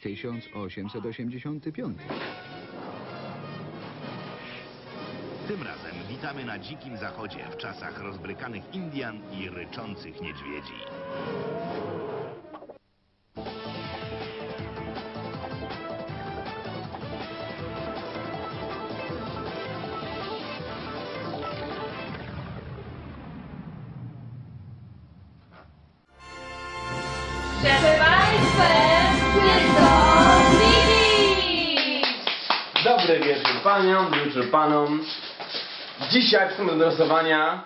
1885. Tym razem witamy na dzikim zachodzie w czasach rozbrykanych Indian i ryczących niedźwiedzi. Przed paniom, wieczór panom. Dzisiaj chcemy do losowania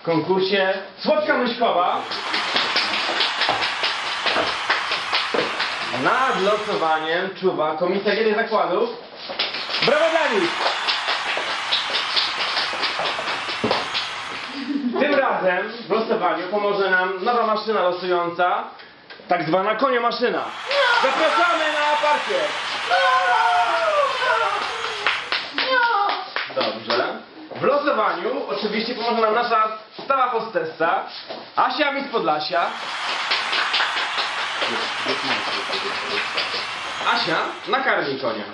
w konkursie Słodka Myszkowa. Nad losowaniem czuwa Komisja Gier Zakładów. Brawo dla nich! Tym razem w losowaniu pomoże nam nowa maszyna losująca, tak zwana konia maszyna. Zapraszamy na parkiet! Oczywiście pomoże nam nasza stała hostessa Asia mi z Podlasia. Asia, nakarmij konia.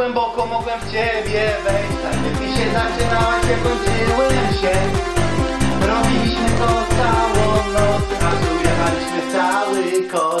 Głęboko mogłem w ciebie wejść. Tak jak ty się zaczynałaś, ja kończyłem się. Robiliśmy to całą noc. Aż ujechaliśmy cały koc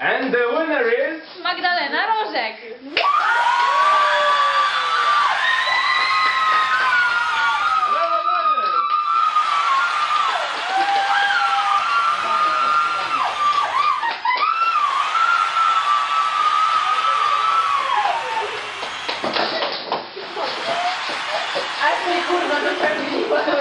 And the winner is... Magdalena Rożek. A ty kurwa dopełniła.